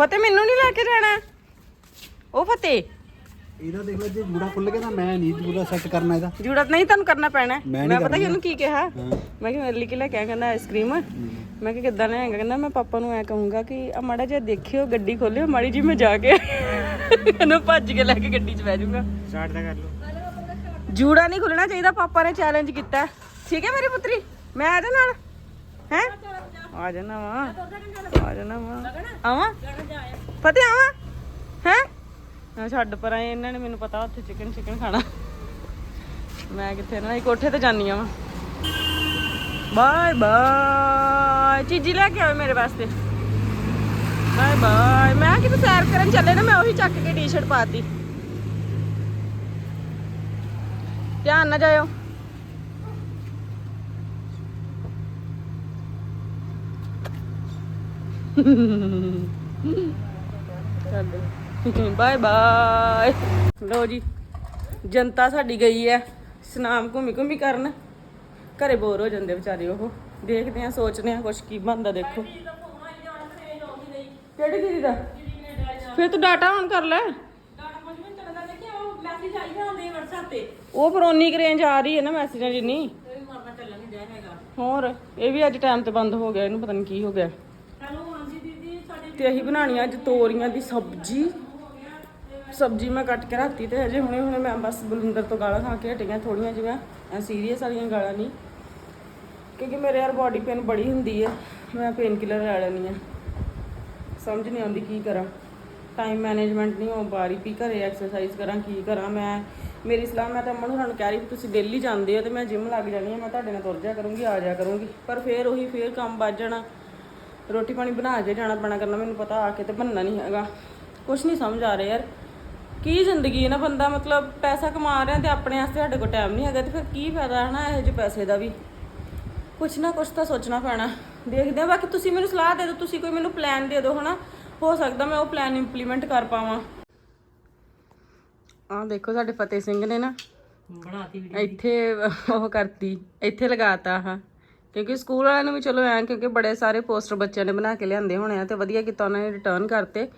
ਫਤਿਹ ਮੈਨੂੰ ਨਹੀਂ ਲੈ ਕੇ ਜਾਣਾ। ਉਹ ਫਤਿਹ। ਇਹਦਾ ਦੇਖ ਲੈ ਜੇ ਜੂੜਾ ਖੁੱਲ ਗਿਆ ਤਾਂ ਮੈਂ ਨਹੀਂ ਜੂੜਾ ਸੈੱਟ ਕਰਨਾ ਇਹਦਾ। ਜੂੜਤ ਨਹੀਂ ਤੁਹਾਨੂੰ ਕਰਨਾ ਪੈਣਾ। ਹੈ। ਮੈਂ ਪਤਾ। ਕਿ ਉਹਨੂੰ ਕੀ ਕਿਹਾ? ਮੈਂ ਕਿਹਾ ਮੇਰੇ ਲਈ ਕੀ ਲੈ ਕੇ ਆਇਆ ਕਹਿੰਦਾ ਆਈਸਕ੍ਰੀਮ ਮੈਂ ਕਿਹਾ ਕਿੱਦਾਂ ਲੈਂਗਾ ਕਹਿੰਦਾ ਮੈਂ ਪਾਪਾ ਨੂੰ ਐ ਕਹੂੰਗਾ ਕਿ ਆ ਮਾੜਾ ਜਿਹਾ ਦੇਖਿਓ ਗੱਡੀ ਖੋਲਿਓ ਮਾੜੀ ਜੀ ਮੈਂ ਜਾ ਕੇ ਇਹਨੂੰ ਭੱਜ ਕੇ ਲੈ ਕੇ ਗੱਡੀ 'ਚ ਬਹਿ ਜਾਊਂਗਾ। ਸਟਾਰਟ ਤਾਂ ਕਰ ਲਓ। ਜੂੜਾ ਨਹੀਂ ਖੁੱਲਣਾ ਚਾਹੀਦਾ ਪਾਪਾ ਨੇ ਚੈਲੰਜ ਕੀਤਾ। ਠੀਕ ਹੈ ਮੇਰੀ ਪੁੱਤਰੀ? ਮੈਂ ਇਹਦੇ ਨਾਲ। ਹੈ? ਆ ਜਾਣਾ ਵਾ। ਆ ਜਾਣਾ ਵਾ। ਆਵਾਂ? ਫਤਿਹ ਆਵਾਂ? ਹੈ? ਆ ਛੱਡ ਪਰਾਂ ਇਹਨਾਂ ਨੇ ਮੈਨੂੰ ਪਤਾ ਉੱਥੇ ਚਿਕਨ ਚਿਕਨ ਖਾਣਾ। ਮੈਂ ਕਿੱਥੇ ਨਾ ਕੋਠੇ ਤੇ ਜਾਨੀ ਆ ਵਾ ਬਾਏ ਬਾਏ ਚੀਜੀ ਲੈ ਕੇ ਆਵੇ ਮੇਰੇ ਵਾਸਤੇ। ਬਾਏ ਬਾਏ ਮੈਂ ਕਿਤੇ ਸੈਰ ਕਰਨ ਚੱਲੇ ਨਾ, ਮੈਂ ਉਹੀ ਚੱਕ ਕੇ ਟੀ-ਸ਼ਰਟ ਪਾਤੀ। ਧਿਆਨ ਨਾ ਜਾਇਓ। ਚੱਲ ਬਾਏ ਬਾਏ। ਲੋ ਜੀ ਜਨਤਾ ਸਾਡੀ ਗਈ ਹੈ। ਸਨਾਮ ਘੁੰਮੀ ਘੁੰਮੀ ਕਰਨ। ਘਰੇ ਬੋਰ ਹੋ ਜਾਂਦੇ ਵਿਚਾਰੇ ਉਹ। ਦੇਖਦੇ ਆ ਸੋਚਦੇ ਆ ਕੁਛ ਕੀ ਬਣਦਾ ਦੇਖੋ। ਕਿਹੜੀ ਦੀਦੀ ਦਾ? ਫਿਰ ਤੂੰ ਡਾਟਾ ਆਨ ਕਰ ਲੈ। ਉਹ ਪਰ ਉਨੀ ਰੇਂਜ ਆ ਰਹੀ ਹੈ ਨਾ ਮੈਸੇਜਾਂ ਜਿੰਨੀ। ਹੋਰ ਇਹ ਵੀ ਅੱਜ ਟਾਈਮ ਤੇ ਬੰਦ ਹੋ ਗਿਆ ਇਹਨੂੰ ਪਤਾ ਨਹੀਂ ਕੀ ਹੋ ਗਿਆ। ਤੇ ਅਸੀਂ ਬਣਾਣੀ ਅੱਜ ਤੋਰੀਆਂ ਦੀ ਸਬਜ਼ੀ। ਸਬਜ਼ੀ ਮੈਂ ਕੱਟ ਕੇ ਰੱਖਤੀ ਤੇ ਹਜੇ ਹੁਣੇ ਹੁਣੇ ਮੈਂ ਬਸ ਬਲੁੰਦਰ ਤੋਂ ਗਾਲਾਂ ਖਾ ਕੇ ਹਟੀਆਂ ਥੋੜੀਆਂ ਜਿਹੀਆਂ। ਸੀਰੀਅਸ ਵਾਲੀਆਂ ਗਾਲਾਂ ਨਹੀਂ। ਕਿਉਂਕਿ ਮੇਰੇ ਯਾਰ ਬਾਡੀ ਪੇਨ ਬੜੀ ਹੁੰਦੀ ਹੈ ਮੈਂ ਪੇਨ ਕਿਲਰ ਲੈ ਲੈਣੀ ਆ। ਸਮਝ ਨਹੀਂ ਆਉਂਦੀ ਕੀ ਕਰਾਂ। ਟਾਈਮ ਮੈਨੇਜਮੈਂਟ ਨਹੀਂ ਹੋ ਪਾ ਰਹੀ ਵੀ ਘਰੇ ਐਕਸਰਸਾਈਜ਼ ਕਰਾਂ, ਕੀ ਕਰਾਂ। ਮੈਂ, ਮੇਰੀ ਸਲਾਹ, ਮੈਂ ਤਾਂ ਅਮਨ ਹੋਰਾਂ ਨੂੰ ਕਹਿ ਰਹੀ ਵੀ ਤੁਸੀਂ ਡੇਲੀ ਜਾਂਦੇ ਹੋ ਤੇ ਮੈਂ ਜਿਮ ਲੱਗ ਜਾਣੀ ਆ ਮੈਂ ਤੁਹਾਡੇ ਨਾਲ ਤੁਰ ਜਾ ਕਰੂੰਗੀ, ਆ ਜਾ ਕਰੂੰਗੀ। ਪਰ ਫੇਰ ਉਹੀ, ਫੇਰ ਕੰਮ ਵੱਜ ਜਾਣਾ। ਰੋਟੀ ਪਾਣੀ ਬਣਾ ਕੇ ਜਾਣਾ ਪੈਣਾ ਕਰਨਾ ਮੈਨੂੰ ਪਤਾ ਆ ਕੇ ਤੇ ਬੰਨਣਾ ਨਹੀਂ ਹੈਗਾ। ਕੁਝ ਨਹੀਂ ਸਮਝ ਆ ਰਿਹਾ ਯਾਰ। ਕੀ ਜ਼ਿੰਦਗੀ ਹੈ ਨਾ ਬੰਦਾ ਮਤਲਬ ਪੈਸਾ ਕਮਾ ਰਿਹਾ ਤੇ ਆਪਣੇ ਵਾਸਤੇ ਸਾਡੇ ਕੋਲ ਟਾਈਮ ਨਹੀਂ ਹੈਗਾ ਤੇ ਫਿਰ ਕੀ ਫਾਇਦਾ ਹੈ ਨਾ ਇਹੋ ਜਿਹੇ ਪੈਸੇ ਦਾ ਵੀ? ਕੁਛ ਨਾ ਕੁਛ ਤਾਂ ਸੋਚਣਾ ਪੈਣਾ। ਦੇਖਦੇ ਆ ਬਾਕੀ ਤੁਸੀਂ ਮੈਨੂੰ ਸਲਾਹ ਦੇ ਦਿਓ ਤੁਸੀਂ ਕੋਈ ਮੈਨੂੰ ਪਲਾਨ ਦੇ ਦਿਓ ਹਨਾ? ਹੋ ਸਕਦਾ ਮੈਂ ਉਹ ਪਲਾਨ ਇੰਪਲੀਮੈਂਟ ਕਰ ਪਾਵਾਂ। ਆਹ ਦੇਖੋ ਸਾਡੇ ਫਤਿਹ ਸਿੰਘ ਨੇ ਨਾ ਬਣਾਤੀ ਇੱਥੇ ਉਹ ਕਰਤੀ ਇੱਥੇ ਲਗਾਤਾ ਆਹ। ਕਿਉਂਕਿ ਸਕੂਲ ਵਾਲਿਆਂ ਨੂੰ ਵੀ ਚਲੋ ਐਂ ਕਿਉਂਕਿ ਬੜੇ ਸਾਰੇ ਪੋਸਟਰ ਬੱਚਿਆਂ ਨੇ ਬਣਾ ਕੇ ਲਿਆਂਦੇ ਹੋਣੇ ਆ ਤੇ ਵਧੀਆ ਕੀਤਾ ਉਹਨਾਂ ਨੇ ਰਿਟਰਨ ਕਰਤੇ।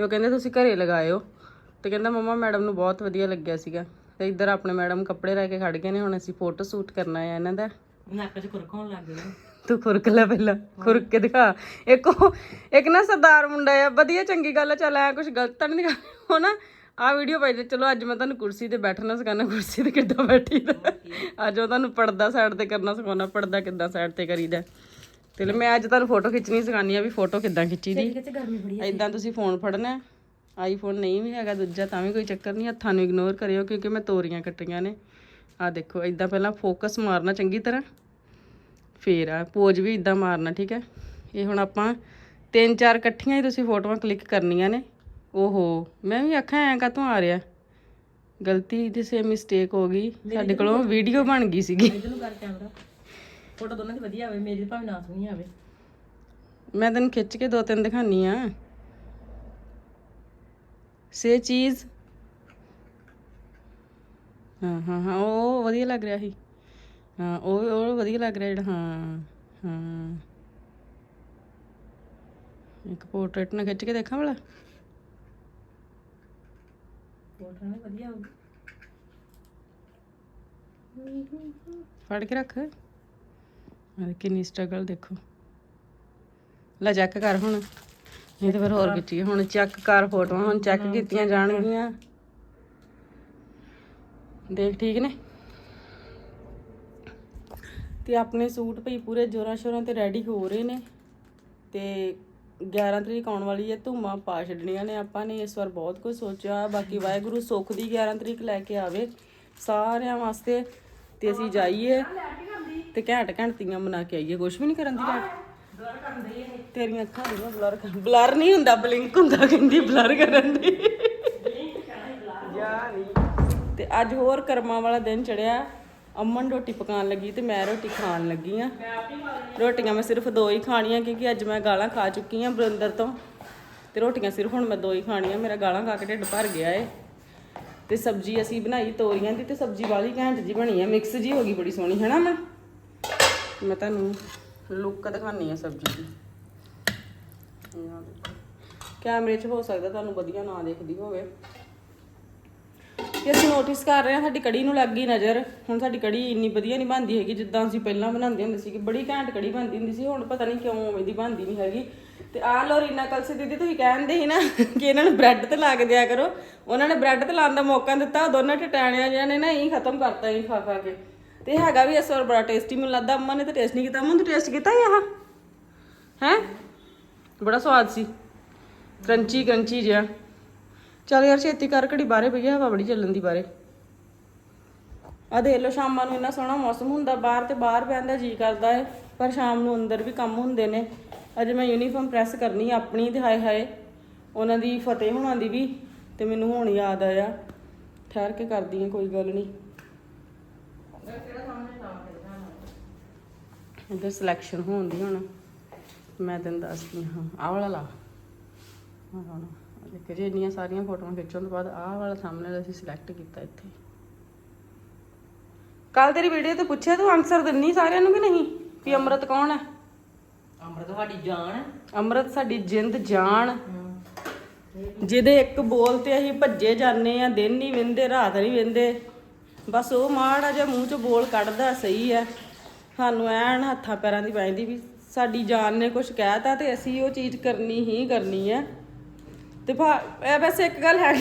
ਉਹ ਕਹਿੰਦੇ ਤੁਸੀਂ ਘਰੇ ਲਗਾਇਓ। ਤੇ ਕਹਿੰਦਾ ਮਮਾ ਮੈਡਮ ਨੂੰ ਬਹੁਤ ਵਧੀਆ ਲੱਗਿਆ ਸੀਗਾ। ਤੇ ਇੱਧਰ ਆਪਣੇ ਮੈਡਮ ਕੱਪੜੇ ਲੈ ਕੇ ਖੜ ਗਏ ਨੇ ਹੁਣ ਅਸੀਂ ਫੋਟੋ ਸ਼ੂਟ ਕਰਨਾ ਹੈ ਇਹਨਾਂ ਦਾ। ਨੱਕ 'ਚ ਖੁਰਕਣ ਲੱਗ ਗਿਆ ਤੂੰ ਖੁਰਕ ਲੈ ਪਹਿਲਾਂ ਖੁਰਕ ਕੇ ਦਿਖਾ। ਇੱਕ ਉਹ ਇੱਕ ਨਾ ਸਰਦਾਰ ਮੁੰਡਾ ਆ ਵਧੀਆ ਚੰਗੀ ਗੱਲ ਆ ਚੱਲ ਐ ਕੁਝ ਗਲਤ ਤਾਂ ਨਹੀਂ ਦਿਖਾ ਹੋ ਨਾ ਆ ਵੀਡੀਓ ਪਾਈ ਤੇ ਚਲੋ ਅੱਜ ਮੈਂ ਤੁਹਾਨੂੰ ਕੁਰਸੀ ਤੇ ਬੈਠਣਾ ਸਿਖਾਣਾ ਕੁਰਸੀ ਤੇ ਕਿੱਦਾਂ ਬੈਠੀਦਾ ਅੱਜ ਉਹ ਤੁਹਾਨੂੰ ਪਰਦਾ ਸਾਈਡ ਤੇ ਕਰਨਾ ਸਿਖਾਉਣਾ ਪਰਦਾ ਕਿੱਦਾਂ ਸਾਈਡ ਤੇ ਕਰੀਦਾ। ਤੇ ਮੈਂ ਅੱਜ ਤੁਹਾਨੂੰ ਫੋਟੋ ਖਿੱਚਣੀ ਸਿਖਾਣੀ ਆ ਵੀ ਫੋਟੋ ਕਿੱਦਾਂ ਖਿੱਚੀ ਦੀ। ਕਿਤੇ ਗਰਮੀ ਬੜੀ ਇਦਾਂ ਤੁਸੀਂ ਫੋਨ ਫੜਨਾ ਆਈਫੋਨ ਨਹੀਂ ਵੀ ਹੈਗਾ ਦੂਜਾ ਤਾਂ ਵੀ ਕੋਈ ਚੱਕਰ ਨਹੀਂ ਹੱਥਾਂ ਨੂੰ ਇਗਨੋਰ ਕਰਿਓ ਕਿਉਂਕਿ ਮੈਂ ਤੋਰੀਆਂ ਕੱਟੀਆਂ ਨੇ। ਆ ਦੇਖੋ ਇਦਾਂ ਪਹਿਲਾਂ ਫੋਕਸ ਮਾਰਨਾ ਚੰਗੀ ਤਰ੍ਹਾਂ। ਫੇਰ ਆ ਪੋਜ ਵੀ ਇਦਾਂ ਮਾਰਨਾ ਠੀਕ ਹੈ। ਇਹ ਹੁਣ ਆਪਾਂ ਤਿੰਨ ਚਾਰ ਇਕੱਠੀਆਂ ਹੀ ਤੁਸੀਂ ਫੋਟੋਆਂ ਕਲਿੱਕ ਕਰਨੀਆਂ ਨੇ। ਓਹੋ ਮੈਂ ਵੀ ਆਖਾਂ ਐਂ ਕਾਤੋਂ ਆ ਰਿਹਾ? ਗਲਤੀ ਦੀ ਸੇ ਮਿਸਟੇਕ ਹੋ ਗਈ। ਸਾਡੇ ਕੋਲੋਂ ਵੀਡੀਓ ਬਣ ਗਈ ਸੀਗੀ। ਇਹਨੂੰ ਕਰ ਕੈਮਰਾ ਫੋਟੋ ਦੋਨਾਂ ਦੀ ਵਧੀਆ ਆਵੇ ਮੇਰੀ ਭਾਵੇਂ ਨਾ ਸੋਹਣੀ ਆਵੇ। ਮੈਂ ਤੈਨੂੰ ਖਿੱਚ ਕੇ ਦੋ ਤਿੰਨ ਦਿਖਾਨੀ ਆ। ਸੇ ਚੀਜ਼। ਹਾਂ ਹਾਂ ਹਾਂ ਉਹ ਵਧੀਆ ਲੱਗ ਰਿਹਾ ਸੀ। ਹਾਂ ਉਹ ਉਹ ਵਧੀਆ ਲੱਗ ਰਿਹਾ ਜਿਹੜਾ ਹਾਂ ਹਾਂ। ਇੱਕ ਪੋਰਟਰੇਟ ਨਾਲ ਖਿੱਚ ਕੇ ਦੇਖਾਂ ਭਲਾ। ਵਧੀਆ ਫੜ ਕੇ ਰੱਖ। ਆ ਕਿੰਨੀ ਸਟਰਗਲ ਦੇਖੋ। ਲੈ ਚੈੱਕ ਕਰ ਹੁਣ। ਨਹੀਂ ਤਾਂ ਫਿਰ ਹੋਰ ਖਿੱਚੀ ਹੁਣ ਚੈੱਕ ਕਰ ਫੋਟੋਆਂ ਹੁਣ ਚੈੱਕ ਕੀਤੀਆਂ ਜਾਣਗੀਆਂ। ਦੇਖ ਠੀਕ ਨੇ? ਤੇ ਆਪਣੇ ਸੂਟ ਭਈ ਪੂਰੇ ਜੋਰਾਂ ਸ਼ੋਰਾਂ ਤੇ ਰੈਡੀ ਹੋ ਰਹੇ ਨੇ। ਤੇ 11 ਤਰੀਕ ਆਉਣ ਵਾਲੀ ਹੈ ਧੂਮਾਂ ਪਾ ਛੱਡਣੀਆਂ ਨੇ ਆਪਾਂ ਨੇ ਇਸ ਵਾਰ ਬਹੁਤ ਕੁਝ ਸੋਚਿਆ ਬਾਕੀ ਵਾਹਿਗੁਰੂ ਸੁੱਖ ਦੀ 11 ਤਰੀਕ ਲੈ ਕੇ ਆਵੇ ਸਾਰਿਆਂ ਵਾਸਤੇ ਤੇ ਅਸੀਂ ਜਾਈਏ ਤੇ ਘੈਂਟ ਘੈਂਟੀਆਂ ਬਣਾ ਕੇ ਆਈਏ ਕੁਝ ਵੀ ਨਹੀਂ ਕਰਨ ਦੀ ਘੈਂਟ। ਤੇਰੀਆਂ ਅੱਖਾਂ ਦੀਆਂ ਬਲਰ ਬਲਰ ਨਹੀਂ ਹੁੰਦਾ ਬਲਿੰਕ ਹੁੰਦਾ ਕਹਿੰਦੀ ਬਲਰ ਕਰਨ ਦੀ। ਯਾ ਨਹੀਂ ਤੇ ਅੱਜ ਹੋਰ ਕਰਮਾਂ ਵਾਲਾ ਦਿਨ ਚੜਿਆ। ਅਮਨ ਰੋਟੀ ਪਕਾਉਣ ਲੱਗੀ ਤੇ ਮੈਂ ਰੋਟੀ ਖਾਣ ਲੱਗੀ ਆ। ਰੋਟੀਆਂ ਮੈਂ ਸਿਰਫ ਦੋ ਹੀ ਖਾਣੀਆਂ ਕਿਉਂਕਿ ਅੱਜ ਮੈਂ ਗਾਲਾਂ ਖਾ ਚੁੱਕੀ ਆ ਬਰਿੰਦਰ ਤੋਂ। ਤੇ ਰੋਟੀਆਂ ਸਿਰਫ ਹੁਣ ਮੈਂ ਦੋ ਹੀ ਖਾਣੀਆਂ, ਮੇਰਾ ਗਾਲਾਂ ਖਾ ਕੇ ਢਿੱਡ ਭਰ ਗਿਆ ਏ। ਤੇ ਸਬਜ਼ੀ ਅਸੀਂ ਬਣਾਈ ਤੋਰੀਆਂ ਦੀ ਤੇ ਸਬਜ਼ੀ ਵਾਲੀ ਘੈਂਟ ਜੀ ਬਣੀ ਆ, ਮਿਕਸ ਜੀ ਹੋ ਗਈ ਬੜੀ ਸੋਹਣੀ ਹੈ ਨਾ ਮੈਂ ਮੈਂ ਤੁਹਾਨੂੰ ਲੁੱਕ ਦਿਖਾਣੀ ਆ ਸਬਜ਼ੀ ਦੀ। ਕੈਮਰੇ 'ਚ ਹੋ ਸਕਦਾ ਤੁਹਾਨੂੰ ਵਧੀਆ ਨਾ ਦੇਖਦੀ ਹੋਵੇ। ਤੇ ਅਸੀਂ ਨੋਟਿਸ ਕਰ ਰਹੇ ਹਾਂ ਸਾਡੀ ਕੜੀ ਨੂੰ ਲੱਗ ਗਈ ਨਜ਼ਰ। ਹੁਣ ਸਾਡੀ ਕੜੀ ਇੰਨੀ ਵਧੀਆ ਨਹੀਂ ਬਣਦੀ ਹੈਗੀ, ਜਿੱਦਾਂ ਅਸੀਂ ਪਹਿਲਾਂ ਬਣਾਉਂਦੇ ਹੁੰਦੇ ਸੀ ਕਿ ਬੜੀ ਘੈਂਟ ਕੜੀ ਬਣਦੀ ਹੁੰਦੀ ਸੀ, ਹੁਣ ਪਤਾ ਨਹੀਂ ਕਿਉਂ ਉਵੇਂ ਦੀ ਬਣਦੀ ਨਹੀਂ ਹੈਗੀ। ਤੇ ਆਹ ਲੋ ਰੀਨਾ ਕਲਸੀ ਦੀਦੀ, ਤੁਸੀਂ ਕਹਿੰਦੇ ਸੀ ਨਾ ਕਿ ਇਹਨਾਂ ਨੂੰ ਬ੍ਰੈਡ ਤੇ ਲਾ ਕੇ ਦਿਆ ਕਰੋ। ਉਹਨਾਂ ਨੇ ਬ੍ਰੈਡ ਤੇ ਲਾਉਣ ਦਾ ਮੌਕਾ ਦਿੱਤਾ ਦੋਨਾਂ ਟਟਾਣਿਆਂ ਜਿਹਾ ਨੇ ਨਾ ਇਹੀ ਖਤਮ ਕਰਤਾ ਇਹ ਖਾ ਖਾ ਕੇ। ਤੇ ਹੈਗਾ ਵੀ ਇਸ ਵਾਰ ਬੜਾ ਟੇਸਟੀ ਮੈਨੂੰ ਲੱਗਦਾ ਅੰਮਾ ਨੇ ਤਾਂ ਟੇਸਟ ਨਹੀਂ ਕੀਤਾ। ਅੰਮਾ ਤੂੰ ਟੇਸਟ ਕੀਤਾ ਹੀ ਆਹ? ਹੈ? ਬੜਾ ਸਵਾਦ ਸੀ। ਕਰੰਚੀ ਕਰੰਚੀ ਜਿਹਾ। ਚੱਲ ਯਾਰ ਛੇਤੀ ਕਰ, ਘੜੀ ਬਾਹਰੇ ਪਈ ਹਵਾ ਬੜੀ ਚੱਲਣ ਦੀ ਬਾਰੇ ਆ ਦੇਖ ਲਓ, ਸ਼ਾਮਾਂ ਨੂੰ ਇੰਨਾ ਸੋਹਣਾ ਮੌਸਮ ਹੁੰਦਾ, ਬਾਹਰ ਤੇ ਬਾਹਰ ਬਹਿੰਦਾ ਜੀ ਕਰਦਾ ਹੈ ਪਰ ਸ਼ਾਮ ਨੂੰ ਅੰਦਰ ਵੀ ਕੰਮ ਹੁੰਦੇ ਨੇ। ਅੱਜ ਮੈਂ ਯੂਨੀਫਾਰਮ ਪ੍ਰੈਸ ਕਰਨੀ ਆਪਣੀ ਤੇ ਹਾਏ ਹਾਏ, ਉਹਨਾਂ ਦੀ ਫਤਿਹ ਹੋਣਾ ਦੀ ਵੀ, ਤੇ ਮੈਨੂੰ ਹੁਣ ਯਾਦ ਆਇਆ। ਠਹਿਰ ਕੇ ਕਰਦੀ ਹਾਂ ਕੋਈ ਗੱਲ ਨਹੀਂ। ਇੱਧਰ ਸਿਲੈਕਸ਼ਨ ਹੋਣ ਦੀ ਹੁਣ, ਮੈਂ ਤੈਨੂੰ ਦੱਸਦੀ ਹਾਂ। ਆਹ ਵਾਲਾ ਲਾ। ਹਾਂ ਹਾਂ ਦੇਖ ਜੇ ਇੰਨੀਆਂ ਸਾਰੀਆਂ ਫੋਟੋਆਂ ਖਿੱਚਣ ਤੋਂ ਬਾਅਦ ਆਹ ਵਾਲਾ ਸਾਹਮਣੇ ਅਸੀਂ ਸਿਲੈਕਟ ਕੀਤਾ ਇੱਥੇ। ਕੱਲ ਤੇਰੀ ਵੀਡੀਓ ਤੇ ਪੁੱਛਿਆ ਤੂੰ ਆਨਸਰ ਦਿੰਨੀ ਸਾਰਿਆਂ ਨੂੰ ਕਿ ਨਹੀਂ? ਵੀ ਅੰਮ੍ਰਿਤ ਕੌਣ ਹੈ? ਅੰਮ੍ਰਿਤ ਤੁਹਾਡੀ ਜਾਨ ਅੰਮ੍ਰਿਤ ਸਾਡੀ ਜਿੰਦ ਜਾਨ। ਜਿਹਦੇ ਇੱਕ ਬੋਲ ਤੇ ਅਸੀਂ ਭੱਜੇ ਜਾਂਦੇ ਆ ਦਿਨ ਨਹੀਂ ਵਿੰਦੇ ਰਾਤ ਨਹੀਂ ਵਿੰਦੇ। ਬਸ ਉਹ ਮਾੜਾ ਜਿਹਾ ਮੂੰਹ ਚੋਂ ਬੋਲ ਕੱਢਦਾ ਸਹੀ ਹੈ। ਸਾਨੂੰ ਐਨ ਹੱਥਾਂ ਪੈਰਾਂ ਦੀ ਪੈਂਦੀ ਵੀ ਸਾਡੀ ਜਾਨ ਨੇ ਕੁਝ ਕਹਿਤਾ ਤੇ ਅਸੀਂ ਉਹ ਚੀਜ਼ ਕਰਨੀ ਹੀ ਕਰਨੀ ਹੈ। ਤੇ ਭਾ- ਇਹ ਵੈਸੇ ਇੱਕ ਗੱਲ ਹੈ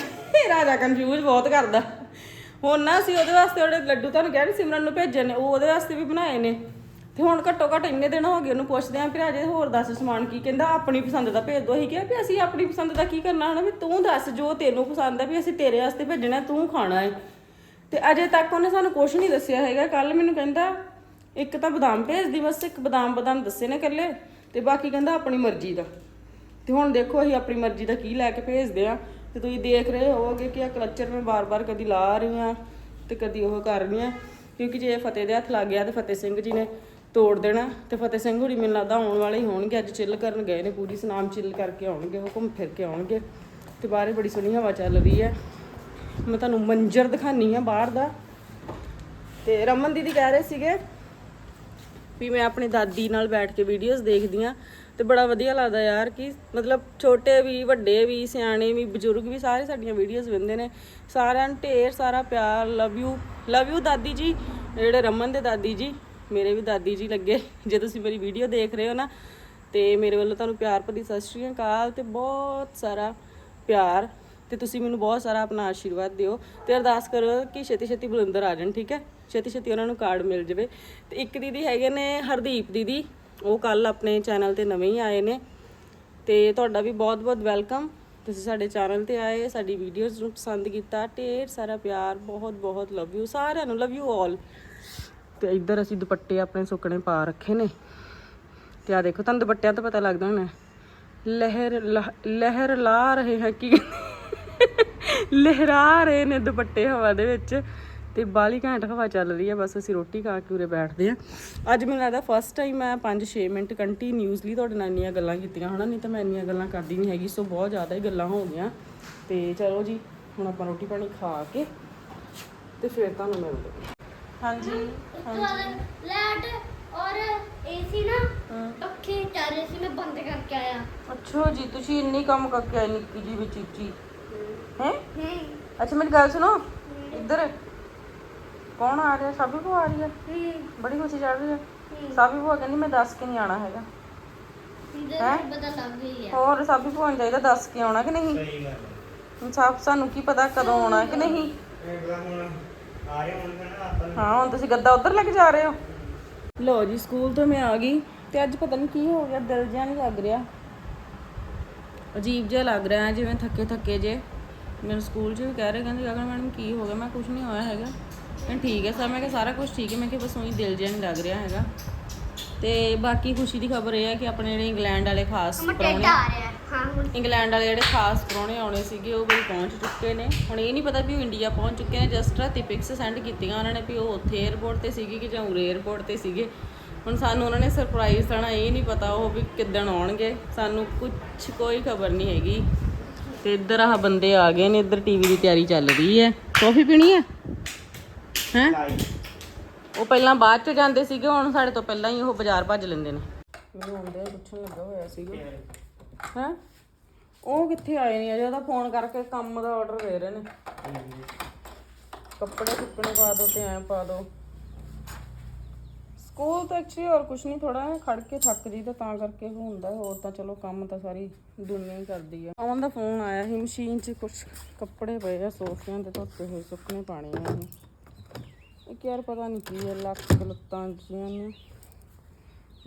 ਰਾਜਾ ਕਨਫਿਊਜ਼ ਬਹੁਤ ਕਰਦਾ। ਹੁਣ ਨਾ ਅਸੀਂ ਉਹਦੇ ਵਾਸਤੇ ਉਹਦੇ ਲੱਡੂ ਤੁਹਾਨੂੰ ਕਿਹਾ ਨੀ ਸਿਮਰਨ ਨੂੰ ਭੇਜਣ ਨੇ ਉਹ ਉਹਦੇ ਵਾਸਤੇ ਵੀ ਬਣਾਏ ਨੇ। ਤੇ ਹੁਣ ਘੱਟੋ ਘੱਟ ਇੰਨੇ ਦਿਨ ਹੋ ਗਏ ਉਹਨੂੰ ਪੁੱਛਦੇ ਆਂ ਵੀ ਰਾਜੇ ਹੋਰ ਦੱਸ ਸਮਾਨ ਕੀ ਕਹਿੰਦਾ, ਆਪਣੀ ਪਸੰਦ ਦਾ ਭੇਜ ਦੋ। ਅਸੀਂ ਕਿਹਾ ਵੀ ਅਸੀਂ ਆਪਣੀ ਪਸੰਦ ਦਾ ਕੀ ਕਰਨਾ ਹਨਾ ਵੀ ਤੂੰ ਦੱਸ ਜੋ ਤੈਨੂੰ ਪਸੰਦ ਹੈ ਵੀ ਅਸੀਂ ਤੇਰੇ ਵਾਸਤੇ ਭੇਜਣਾ, ਤੂੰ ਖਾਣਾ ਹੈ। ਤੇ ਅਜੇ ਤੱਕ ਉਹਨੇ ਸਾਨੂੰ ਕੁਝ ਨਹੀਂ ਦੱਸਿਆ ਹੈਗਾ। ਕੱਲ ਮੈਨੂੰ ਕਹਿੰਦਾ, ਇੱਕ ਤਾਂ ਬਦਾਮ ਭੇਜਦੀ ਬਸ ਇੱਕ ਬਦਾਮ ਬਦਾਮ ਦੱਸੇ ਨੇ ਇਕੱਲੇ, ਤੇ ਬਾਕੀ ਕਹਿੰਦਾ ਆਪਣੀ ਮਰਜ਼ੀ ਦਾ। ਤੇ ਹੁਣ ਦੇਖੋ ਅਸੀਂ ਆਪਣੀ ਮਰਜ਼ੀ ਦਾ ਕੀ ਲੈ ਕੇ ਭੇਜਦੇ ਆ ਤੇ ਤੁਸੀਂ ਦੇਖ ਰਹੇ ਹੋਵੋਗੇ ਕਿ ਇਹ ਕਲਚਰ ਮੈਂ ਬਾਰ-ਬਾਰ ਕਦੀ ਲਾ ਰਹੀ ਆ ਤੇ ਕਦੀ ਉਹ ਕਰ ਰਹੀ ਆ ਕਿਉਂਕਿ ਜੇ ਫਤਿਹ ਦੇ ਹੱਥ ਲੱਗ ਗਿਆ ਤੇ ਫਤਿਹ ਸਿੰਘ ਜੀ ਨੇ ਤੋੜ ਦੇਣਾ ਤੇ ਫਤਿਹ ਸਿੰਘ ਹੁਰੀ ਮੈਨੂੰ ਲੱਗਦਾ ਆਉਣ ਵਾਲੇ ਹੀ ਹੋਣਗੇ, ਅੱਜ ਚਿੱਲ ਕਰਨ ਗਏ ਨੇ, ਪੂਰੀ ਸਨਾਮ ਚਿੱਲ ਕਰਕੇ ਆਉਣਗੇ, ਉਹ ਘੁੰਮ ਫਿਰ ਕੇ ਆਉਣਗੇ ਤੇ ਬਾਹਰੇ ਬੜੀ ਸੋਹਣੀ ਹਵਾ ਚੱਲ ਰਹੀ ਹੈ। ਮੈਂ ਤੁਹਾਨੂੰ ਮੰਜ਼ਰ ਦਿਖਾਨੀ ਆ ਬਾਹਰ ਦਾ। ਤੇ ਰਮਨ ਦੀਦੀ ਕਹਿ ਰਹੇ ਸੀਗੇ ਵੀ ਮੈਂ ਆਪਣੀ ਦਾਦੀ ਨਾਲ ਬੈਠ ਕੇ ਵੀਡੀਓਜ਼ ਦੇਖਦੀ ਆ ਤੇ ਬੜਾ ਵਧੀਆ ਲੱਗਦਾ ਯਾਰ ਕਿ ਮਤਲਬ ਛੋਟੇ ਵੀ, ਵੱਡੇ ਵੀ, ਸਿਆਣੇ ਵੀ, ਬਜ਼ੁਰਗ ਵੀ ਸਾਰੇ ਸਾਡੀਆਂ ਵੀਡੀਓਜ਼ ਵੇਖਦੇ ਨੇ। ਸਾਰਿਆਂ ਨੂੰ ਢੇਰ ਸਾਰਾ ਪਿਆਰ ਲਵ ਯੂ ਲਵ ਯੂ ਦਾਦੀ ਜੀ, ਜਿਹੜੇ ਰਮਨ ਦੇ ਦਾਦੀ ਜੀ, ਮੇਰੇ ਵੀ ਦਾਦੀ ਜੀ ਲੱਗੇ। ਜੇ ਤੁਸੀਂ ਮੇਰੀ ਵੀਡੀਓ ਦੇਖ ਰਹੇ ਹੋ ਨਾ, ਤੇ ਮੇਰੇ ਵੱਲੋਂ ਤੁਹਾਨੂੰ ਪਿਆਰ ਭਰੀ ਸਤਿ ਸ਼੍ਰੀ ਅਕਾਲ ਤੇ ਬਹੁਤ ਸਾਰਾ ਪਿਆਰ ਤੇ ਤੁਸੀਂ ਮੈਨੂੰ ਬਹੁਤ ਸਾਰਾ ਆਪਣਾ ਆਸ਼ੀਰਵਾਦ ਦਿਓ ਤੇ ਅਰਦਾਸ ਕਰੋ ਕਿ ਛੇਤੀ ਛੇਤੀ ਬਲੰਦਰ ਆ ਜਾਣ, ਠੀਕ ਹੈ? ਛੇਤੀ ਛੇਤੀ ਉਹਨਾਂ ਨੂੰ ਕਾਰਡ ਮਿਲ ਜਾਵੇ। ਤੇ ਇੱਕ ਦੀਦੀ ਹੈਗੇ ਨੇ ਹਰਦੀਪ ਦੀਦੀ। ਉਹ ਕੱਲ ਆਪਣੇ ਚੈਨਲ ਤੇ ਨਵੇਂ ਹੀ ਆਏ ਨੇ। ਤੇ ਤੁਹਾਡਾ ਵੀ ਬਹੁਤ-ਬਹੁਤ ਵੈਲਕਮ। ਤੁਸੀਂ ਸਾਡੇ ਚੈਨਲ ਤੇ ਆਏ, ਸਾਡੀ ਵੀਡੀਓਜ਼ ਨੂੰ ਪਸੰਦ ਕੀਤਾ। ਢੇਰ ਸਾਰਾ ਪਿਆਰ ਬਹੁਤ-ਬਹੁਤ ਲਵ ਯੂ ਸਾਰਿਆਂ ਨੂੰ ਲਵ ਯੂ ਆਲ ਤੇ ਇੱਧਰ ਅਸੀਂ ਦੁਪੱਟੇ ਆਪਣੇ ਸੁੱਕਣੇ ਪਾ ਰੱਖੇ ਨੇ। ਤੇ ਆ ਦੇਖੋ, ਤੁਹਾਨੂੰ ਦੁਪੱਟਿਆਂ ਤੋਂ ਪਤਾ ਲੱਗਦਾ ਹੋਣਾ। ਲਹਿਰ ਲਾ- ਲਹਿਰ ਲਾ ਰਹੇ ਹਾਂ ਕੀ ਲਹਿਰਾ ਰਹੇ ਨੇ ਦੁਪੱਟੇ ਹਵਾ ਦੇ ਵਿੱਚ। ਤੇ ਬਾਲੀ ਘੈਂਟ ਹਵਾ ਚੱਲ ਰਹੀ ਹੈ ਬਸ ਅਸੀਂ ਰੋਟੀ ਖਾ ਕੇ ਉਰੇ ਬੈਠਦੇ ਆ। ਅੱਜ ਮੈਨੂੰ ਲੱਗਦਾ ਫਸਟ ਟਾਈਮ ਮੈਂ 5-6 ਮਿੰਟ ਕੰਟੀਨਿਊਸਲੀ ਤੁਹਾਡੇ ਨਾਲ ਇੰਨੀਆਂ ਗੱਲਾਂ ਕੀਤੀਆਂ ਹਨਾ? ਨਹੀਂ ਤਾਂ ਮੈਂ ਇੰਨੀਆਂ ਗੱਲਾਂ ਕਰਦੀ ਨਹੀਂ ਹੈਗੀ ਸੋ ਬਹੁਤ ਜ਼ਿਆਦਾ ਹੀ ਗੱਲਾਂ ਹੋ ਗਈਆਂ। ਤੇ ਚਲੋ ਜੀ ਹੁਣ ਆਪਾਂ ਰੋਟੀ ਪਾਣੀ ਖਾ ਕੇ ਤੇ ਫਿਰ ਤੁਹਾਨੂੰ ਮਿਲਦੇ ਹਾਂਜੀ ਹਾਂਜੀ। ਲੈਟ ਔਰ ਏਸੀ ਨਾ ਪੱਖੇ ਚੱਲ ਰਹੇ ਮੈਂ ਬੰਦ ਕਰਕੇ ਆਇਆ। ਅੱਛਾ ਜੀ ਤੁਸੀਂ ਇੰਨੀ ਕੰਮ ਕਰਕੇ ਆਏ ਨਿੱਕੀ ਜੀ ਵਿੱਚ ਚੀਚੀ ਹੈ। ਅੱਛਾ ਮੇਰੀ ਗੱਲ ਸੁਣੋ। ਇੱਧਰ ਕੌਣ ਆ ਰਿਹਾ ਸਾਬੀ ਭੂਆ ਆ ਰਹੀ ਹੈ। ਬੜੀ ਖੁਸ਼ੀ ਚੜ ਰਹੀ ਹੈ। ਸਾਬੀ ਭੂਆ ਕਹਿੰਦੀ ਮੈਂ ਦੱਸ ਕੇ ਨਹੀਂ ਆਣਾ ਹੈਗਾ। ਹੈਂ? ਪਤਾ ਸਭ ਹੀ ਆ। ਹੋਰ ਦੱਸ ਕੇ ਆਉਣਾ ਕਿ ਨਹੀਂ? ਇਨਸਾਫ ਸਾਨੂੰ ਕੀ ਪਤਾ ਕਦੋਂ ਆਉਣਾ ਕਿ ਨਹੀਂ? ਹਾਂ ਹੁਣ ਤੁਸੀਂ ਗੱਦਾ ਉਧਰ ਲੈ ਕੇ ਜਾ ਰਹੇ ਹੋ? ਲੋ ਜੀ ਸਕੂਲ ਤੋਂ ਮੈਂ ਆ ਗਈ ਤੇ ਅੱਜ ਪਤਾ ਨਹੀਂ ਕੀ ਹੋ ਗਿਆ ਦਿਲ ਜਿਹਾ ਨਹੀਂ ਲੱਗ ਰਿਹਾ। ਅਜੀਬ ਜਿਹਾ ਲੱਗ ਰਿਹਾ ਜਿਵੇਂ ਥੱਕੇ ਥੱਕੇ ਜੇ। ਮੈਨੂੰ ਸਕੂਲ 'ਚ ਵੀ ਕਹਿ ਰਹੇ ਕਹਿੰਦੇ ਅਗਰ ਮੈਡਮ ਕੀ ਹੋ ਗਿਆ ਮੈਂ ਕੁਛ ਨਹੀਂ ਹੋਇਆ ਹੈਗਾ। ਮੈਂ ਠੀਕ ਹੈ ਸਰ ਮੈਂ ਕਿਹਾ ਸਾਰਾ ਕੁਝ ਠੀਕ ਹੈ ਮੈਂ ਕਿਹਾ ਬਸ ਉਹੀ ਦਿਲ ਜਿਹਾ ਨਹੀਂ ਲੱਗ ਰਿਹਾ ਹੈਗਾ। ਤੇ ਬਾਕੀ ਖੁਸ਼ੀ ਦੀ ਖਬਰ ਇਹ ਹੈ ਕਿ ਆਪਣੇ ਜਿਹੜੇ ਇੰਗਲੈਂਡ ਵਾਲੇ ਖਾਸ ਪ੍ਰਾਹੁਣੇ ਆ ਰਿਹਾ ਹਾਂ ਹੁਣ। ਇੰਗਲੈਂਡ ਵਾਲੇ ਜਿਹੜੇ ਖਾਸ ਪ੍ਰਾਹੁਣੇ ਆਉਣੇ ਸੀਗੇ ਉਹ ਵੀ ਪਹੁੰਚ ਚੁੱਕੇ ਨੇ। ਹੁਣ ਇਹ ਨਹੀਂ ਪਤਾ ਵੀ ਉਹ ਇੰਡੀਆ ਪਹੁੰਚ ਚੁੱਕੇ ਨੇ ਜਸਟ ਰਾਤੀ ਪਿਕਸ ਸੈਂਡ ਕੀਤੀਆਂ ਉਹਨਾਂ ਨੇ ਵੀ ਉਹ ਉੱਥੇ 에ਅਰਪੋਰਟ ਤੇ ਸੀਗੇ ਕਿ ਜਾਂ ਉਰੇ 에ਅਰਪੋਰਟ ਤੇ ਸੀਗੇ। ਹੁਣ ਸਾਨੂੰ ਉਹਨਾਂ ਨੇ ਸਰਪ੍ਰਾਈਜ਼ ਦੇਣਾ ਇਹ ਨਹੀਂ ਪਤਾ ਉਹ ਵੀ ਕਿੱਦਣ ਆਉਣਗੇ। ਸਾਨੂੰ ਕੁਝ ਕੋਈ ਖਬਰ ਨਹੀਂ ਹੈਗੀ। ਤੇ ਇੱਧਰ ਆਹ ਬੰਦੇ ਆ ਗਏ ਨੇ ਇੱਧਰ ਟੀਵੀ ਦੀ ਤਿਆਰੀ ਚੱਲ ਰਹੀ ਹੈ। ਕੌਫੀ ਪੀਣੀ ਹੈ? ਹੈ? ਉਹ ਪਹਿਲਾਂ ਬਾਅਦ ਚ ਜਾਂਦੇ ਸੀਗੇ ਹੁਣ ਸਾਡੇ ਤੋਂ ਪਹਿਲਾਂ ਹੀ ਉਹ ਬਾਜ਼ਾਰ ਭੱਜ ਲੈਂਦੇ ਨੇ। ਮੈਨੂੰ ਆਉਂਦੇ ਪੁੱਛਣ ਲੱਗਾ ਹੋਇਆ ਸੀਗਾ। ਹੈ? ਉਹ ਕਿੱਥੇ ਆਏ ਨਹੀਂ ਅਜੇ ਉਹਦਾ ਫੋਨ ਕਰਕੇ ਕੰਮ ਦਾ ਆਰਡਰ ਦੇ ਰਹੇ ਨੇ। ਕੱਪੜੇ ਸੁੱਕਣੇ ਪਾ ਦੋ ਤੇ ਐ ਪਾ ਦੋ। ਸਕੂਲ ਤਾਂ ਐਕਚੁਅਲੀ ਹੋਰ ਕੁਝ ਨਹੀਂ ਥੋੜਾ ਖੜ ਕੇ ਥੱਕ ਜੀ ਤਾਂ ਤਾਂ ਕਰਕੇ ਹੁੰਦਾ ਹੋਰ ਤਾਂ ਚਲੋ ਕੰਮ ਤਾਂ ਸਾਰੀ ਦੁਨੀਆ ਹੀ ਕਰਦੀ ਆ। ਅਮਨ ਦਾ ਫੋਨ ਆਇਆ ਸੀ ਮਸ਼ੀਨ 'ਚ ਕੁਝ ਕੱਪੜੇ ਪਏ ਆ ਸੋਫਿਆਂ ਦੇ ਧੋਤੇ ਹੋਏ ਸੁੱਕਣੇ ਪਾਣੇ ਆ ਇਹ ਇੱਕ ਯਾਰ ਪਤਾ ਨਹੀਂ ਕੀ ਹੈ ਲੱਕ ਲੱਤਾਂ ਜੀਆਂ ਨੇ।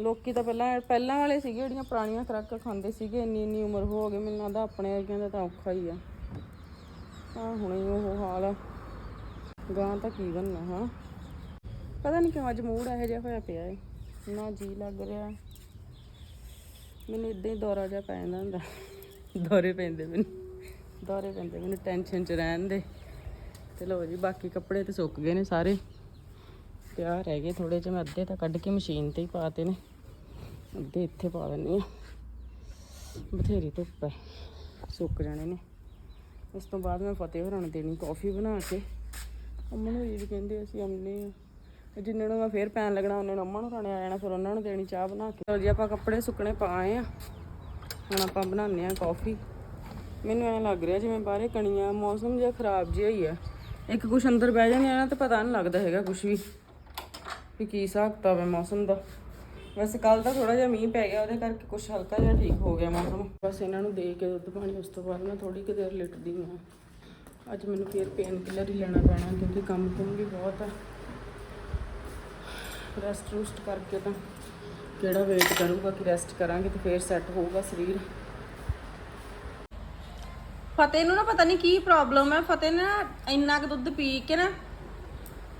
ਲੋਕੀ ਤਾਂ ਪਹਿਲਾਂ ਪਹਿਲਾਂ ਵਾਲੇ ਸੀਗੇ ਜਿਹੜੀਆਂ ਪੁਰਾਣੀਆਂ ਖੁਰਾਕਾਂ ਖਾਂਦੇ ਸੀਗੇ, ਇੰਨੀ ਇੰਨੀ ਉਮਰ ਹੋ ਗਈ, ਮੈਨੂੰ ਲੱਗਦਾ ਆਪਣੇ ਵਰਗਿਆਂ ਦਾ ਤਾਂ ਔਖਾ ਹੀ ਆ। ਆ ਹੁਣੇ ਉਹ ਹਾਲ ਆ। ਗਾਂ ਤਾਂ ਕੀ ਬਣਨਾ ਹਾਂ। ਪਤਾ ਨਹੀਂ ਕਿਉਂ ਅੱਜ ਮੂਡ ਇਹੋ ਜਿਹਾ ਹੋਇਆ ਪਿਆ ਏ। ਨਾ ਜੀ ਲੱਗ ਰਿਹਾ ਮੈਨੂੰ ਇਦਾਂ ਹੀ ਦੌਰਾ ਜਿਹਾ ਪੈ ਜਾਂਦਾ ਹੁੰਦਾ। ਦੌਰੇ ਪੈਂਦੇ ਮੈਨੂੰ। ਦੌਰੇ ਪੈਂਦੇ ਮੈਨੂੰ, ਟੈਨਸ਼ਨ ਚ ਰਹਿਣ ਦੇ। ਤੇ ਲਓ ਜੀ, ਬਾਕੀ ਕੱਪੜੇ ਤੇ ਸੁੱਕ ਗਏ ਨੇ ਸਾਰੇ। ਪਿਆ ਰਹਿ ਗਏ ਥੋੜੇ ਜਿਹੇ, ਮੈਂ ਅੱਧੇ ਤਾਂ ਕੱਢ ਕੇ ਮਸ਼ੀਨ ਤੇ ਹੀ ਪਾਤੇ ਨੇ। ਅੱਧੇ ਇੱਥੇ ਪਾ ਦਿੰਨੀ ਆ ਬਥੇਰੀ ਧੁੱਪ ਹੈ, ਸੁੱਕ ਜਾਣੇ ਨੇ। ਉਸ ਤੋਂ ਬਾਅਦ ਮੈਂ ਫਤਿਹ ਹੋਰਾਂ ਨੂੰ ਦੇਣੀ ਕਾਫੀ ਬਣਾ ਕੇ। ਅਮਨ ਹੋਈ ਵੀ ਕਹਿੰਦੇ ਅਸੀਂ ਆਉਂਦੇ ਆ ਜਿੰਨੇ ਨੂੰ ਮੈਂ ਫੇਰ ਪੈਣ ਲੱਗਣਾ, ਉਹਨਾਂ ਨੂੰ ਅਮਨ ਨੂੰ ਨੇ ਆ ਜਾਣਾ ਫਿਰ ਉਹਨਾਂ ਨੂੰ ਦੇਣੀ ਚਾਹ ਬਣਾ ਕੇ। ਚਲੋ ਜੀ, ਆਪਾਂ ਕੱਪੜੇ ਸੁੱਕਣੇ ਪਾਏ ਆਏ ਆ ਹੁਣ ਆਪਾਂ ਬਣਾਉਂਦੇ ਆ ਕਾਫੀ। ਮੈਨੂੰ ਐਂ ਲੱਗ ਰਿਹਾ ਜਿਵੇਂ ਬਾਹਰੇ ਕਣੀਆਂ, ਮੌਸਮ ਜਿਹਾ ਖਰਾਬ ਜਿਹਾ ਹੀ ਆ ਇੱਕ ਕੁਛ ਅੰਦਰ ਬਹਿ ਜਾਂਦੇ ਆ ਨਾ ਤੇ ਪਤਾ ਨਹੀਂ ਲੱਗਦਾ ਹੈਗਾ ਕੁਛ ਵੀ ਵੀ ਕੀ ਹਿਸਾਬਤਾ ਕਿਤਾਬ ਮੌਸਮ ਦਾ। ਵੈਸੇ ਕੱਲ ਦਾ ਥੋੜਾ ਜਿਹਾ ਮੀਂਹ ਪੈ ਗਿਆ, ਉਹਦੇ ਕਰਕੇ ਕੁਛ ਹਲਕਾ ਜਿਹਾ ਠੀਕ ਹੋ ਗਿਆ ਮੌਸਮ। ਬਸ ਇਹਨਾਂ ਨੂੰ ਦੇ ਕੇ ਦੁੱਧ ਪਾਣੀ, ਉਸ ਤੋਂ ਬਾਅਦ ਮੈਂ ਥੋੜੀ ਕੁ ਦੇਰ ਲਿਟਦੀ ਹਾਂ। ਅੱਜ ਮੈਨੂੰ ਫੇਰ ਪੇਨ ਕਿਲਰ ਹੀ ਲੈਣਾ ਪੈਣਾ, ਕਿਉਂਕਿ ਕੰਮ ਕੁਮ ਵੀ ਬਹੁਤ ਆ। ਰੈਸਟ ਰੂਸਟ ਕਰਕੇ ਤਾਂ ਕਿਹੜਾ ਵੇਟ ਕਰੂਗਾ ਕਿ ਰੈਸਟ ਕਰਾਂਗੇ ਤੇ ਫੇਰ ਸੈੱਟ ਹੋਊਗਾ ਸਰੀਰ। ਫਤਿਹ ਨੂੰ ਨਾ ਪਤਾ ਨਹੀਂ ਕੀ ਪ੍ਰੋਬਲਮ ਹੈ ਫਤਿਹ ਨੇ ਨਾ ਇੰਨਾ ਕੁ ਦੁੱਧ ਪੀ ਕੇ ਨਾ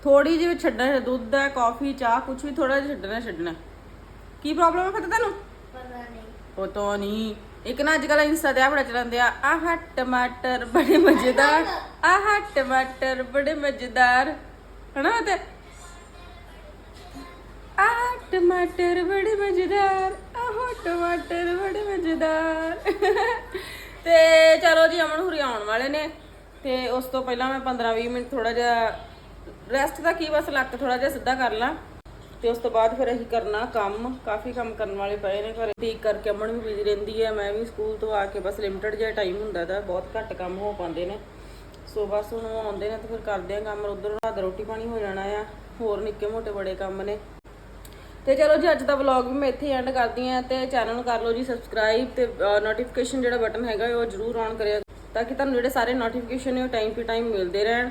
ਥੋੜੀ ਜਿਹੀ ਛੱਡਣਾ ਹੈ ਦੁੱਧ ਹੈ ਕਾਫੀ ਚਾਹ ਕੁਝ ਵੀ ਥੋੜਾ ਜਿਹਾ ਛੱਡਣਾ ਛੱਡਣਾ ਕੀ ਪ੍ਰੋਬਲਮ ਹੈ ਫਤਿਹ ਤੁਹਾਨੂੰ ਪਤਾ ਨਹੀਂ। ਪਤਾ ਨਹੀਂ। ਇੱਕ ਨਾ ਅੱਜ ਕੱਲ ਇੰਸਟਾ ਤੇ ਆ ਬੜਾ ਚਲਾਉਂਦੇ ਆ ਆਹ ਟਮਾਟਰ ਬੜੇ ਮਜ਼ੇਦਾਰ ਆਹ ਟਮਾਟਰ ਬੜੇ ਮਜ਼ੇਦਾਰ। ਹਨਾ ਤੇ ਆਹ ਟਮਾਟਰ ਬੜੇ ਮਜ਼ੇਦਾਰ ਆਹ ਟਮਾਟਰ ਬੜੇ ਮਜ਼ੇਦਾਰ। ਤੇ ਚਲੋ ਜੀ ਅਮਨ ਹੁਰੀ ਆਉਣ ਵਾਲੇ ਨੇ ਤੇ ਉਸ ਤੋਂ ਪਹਿਲਾਂ ਮੈਂ 15-20 ਮਿੰਟ ਥੋੜਾ ਜਿਹਾ ਰੈਸਟ ਦਾ ਕੀ ਬਸ ਲੱਕ ਥੋੜਾ ਜਿਹਾ ਸਿੱਧਾ ਕਰ ਲਾਂ ਤੇ ਉਸ ਤੋਂ ਬਾਅਦ ਫਿਰ ਅਸੀਂ ਕਰਨਾ ਕੰਮ, ਕਾਫੀ ਕੰਮ ਕਰਨ ਵਾਲੇ ਪਏ ਨੇ ਘਰੇ। ਠੀਕ ਕਰਕੇ ਅਮਨ ਵੀ ਬਿਜ਼ੀ ਰਹਿੰਦੀ ਹੈ, ਮੈਂ ਵੀ ਸਕੂਲ ਤੋਂ ਆ ਕੇ ਬਸ ਲਿਮਟਿਡ ਜਿਹਾ ਟਾਈਮ ਹੁੰਦਾ ਤਾਂ ਬਹੁਤ ਘੱਟ ਕੰਮ ਹੋ ਪਾਉਂਦੇ ਨੇ। ਸੋ ਬਸ ਹੁਣ ਉਹ ਆਉਂਦੇ ਨੇ ਤੇ ਫਿਰ ਕਰਦੇ ਆ ਕੰਮ, ਉਧਰ ਰਾਤ ਦਾ ਰੋਟੀ ਪਾਣੀ ਹੋ ਜਾਣਾ ਆ, ਹੋਰ ਨਿੱਕੇ ਮੋਟੇ ਬੜੇ ਕੰਮ ਨੇ। ਤੇ ਚਲੋ ਜੀ, ਅੱਜ ਦਾ ਵਲੌਗ ਵੀ ਮੈਂ ਇੱਥੇ ਐਂਡ ਕਰਦੀ ਹਾਂ ਤੇ ਚੈਨਲ ਨੂੰ ਕਰ ਲਓ ਜੀ ਸਬਸਕ੍ਰਾਈਬ ਤੇ ਨੋਟੀਫਿਕੇਸ਼ਨ ਜਿਹੜਾ ਬਟਨ ਹੈਗਾ ਉਹ ਜਰੂਰ ਔਨ ਕਰਿਆ ਤਾਂ ਕਿ ਤੁਹਾਨੂੰ ਜਿਹੜੇ ਸਾਰੇ ਨੋਟੀਫਿਕੇਸ਼ਨ ਨੇ ਉਹ ਟਾਈਮ ਟੂ ਟਾਈਮ ਮਿਲਦੇ ਰਹਿਣ।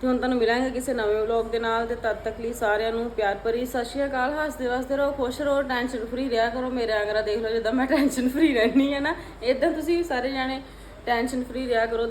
ਤੇ ਹੁਣ ਤੁਹਾਨੂੰ ਮਿਲਾਂਗੇ ਕਿਸੇ ਨਵੇਂ ਵਲੌਗ ਦੇ ਨਾਲ ਤੇ ਤਦ ਤੱਕ ਲਈ ਸਾਰਿਆਂ ਨੂੰ ਪਿਆਰ ਭਰੀ ਸਤਿ ਸ਼੍ਰੀ ਅਕਾਲ। ਹੱਸਦੇ ਵਸਦੇ ਰਹੋ, ਖੁਸ਼ ਰਹੋ ਟੈਨਸ਼ਨ ਫਰੀ ਰਿਹਾ ਕਰੋ। ਮੇਰੇ ਆਂਗਰਾ ਦੇਖ ਲਓ ਜਿੱਦਾਂ ਮੈਂ ਟੈਨਸ਼ਨ ਫਰੀ ਰਹਿਣੀ ਹੈ ਨਾ ਇਦਾਂ ਤੁਸੀਂ ਸਾਰੇ ਜਾਣੇ ਟੈਨਸ਼ਨ ਫਰੀ ਰਿਹਾ ਕਰੋ।